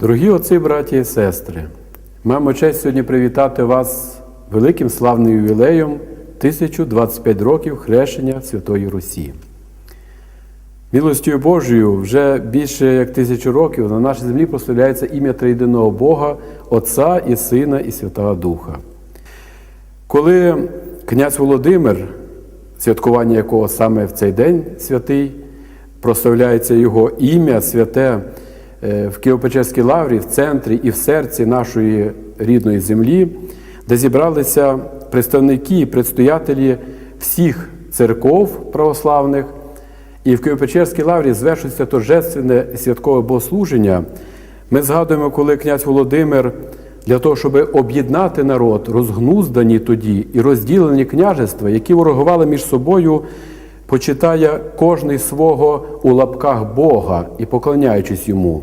Дорогі отці, браті і сестри, маємо честь сьогодні привітати вас великим славним ювілеєм 1025 років хрещення Святої Русі. Милостю Божою вже більше як тисячу років на нашій землі прославляється ім'я Триєдиного Бога, Отця і Сина і Святого Духа. Коли князь Володимир, святкування якого саме в цей день святий, прославляється його ім'я святе в Києво-Печерській лаврі, в центрі і в серці нашої рідної землі, де зібралися представники і предстоятелі всіх церков православних. І в Києво-Печерській лаврі звершується торжественне святкове богослуження. Ми згадуємо, коли князь Володимир для того, щоб об'єднати народ, розгнуздані тоді і розділені княжества, які ворогували між собою, почитає кожний свого у лапках Бога і поклоняючись йому.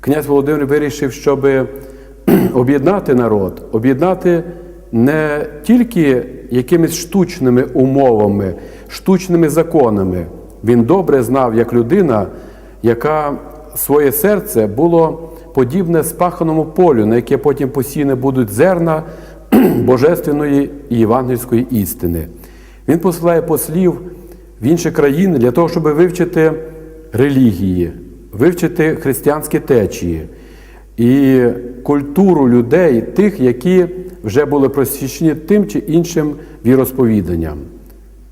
Князь Володимир вирішив, щоб об'єднати народ, об'єднати не тільки якимись штучними умовами, штучними законами. Він добре знав, як людина, яка своє серце було подібне спаханому полю, на яке потім посіяне будуть зерна божественної і євангельської істини. Він посилає послів в інші країни для того, щоб вивчити релігії, вивчити християнські течії і культуру людей, тих, які вже були просвічені тим чи іншим віросповіданням.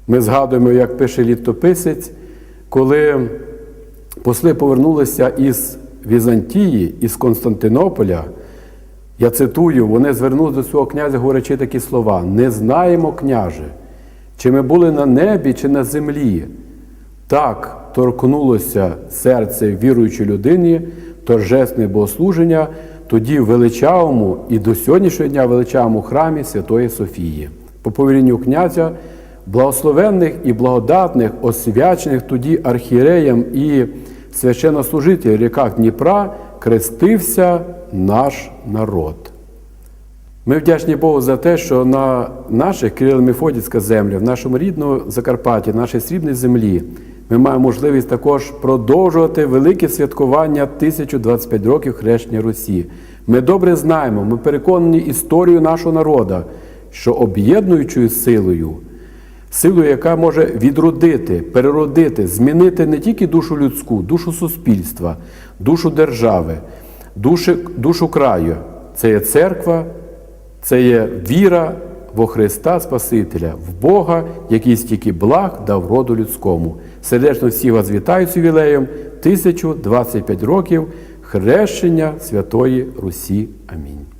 Ми згадуємо, як пише літописець, коли посли повернулися із Візантії, із Константинополя. Я цитую, вони звернулися до свого князя, говорячи такі слова: не знаємо, княже, чи ми були на небі, чи на землі. Так торкнулося серце віруючої людині, торжесне богослуження, тоді в величавому і до сьогоднішнього дня величавому храмі Святої Софії. По повелінню князя, благословенних і благодатних, освячених тоді архієреям і священнослужителів в ріках Дніпра, крестився наш народ. Ми вдячні Богу за те, що на наших Кирило-Мефодівська земля, в нашому рідному Закарпатті, нашій срібній землі, ми маємо можливість також продовжувати велике святкування 1025 років хрещення Русі. Ми добре знаємо, ми переконані історію нашого народу, що об'єднуючою силою, силою, яка може відродити, переродити, змінити не тільки душу людську, душу суспільства, душу держави, душу, душу краю. Це є церква, це є віра во Христа Спасителя, в Бога, який стільки благ дав роду людському. Сердечно всіх вас вітаю з ювілеєм 1025 років хрещення Святої Русі. Амінь.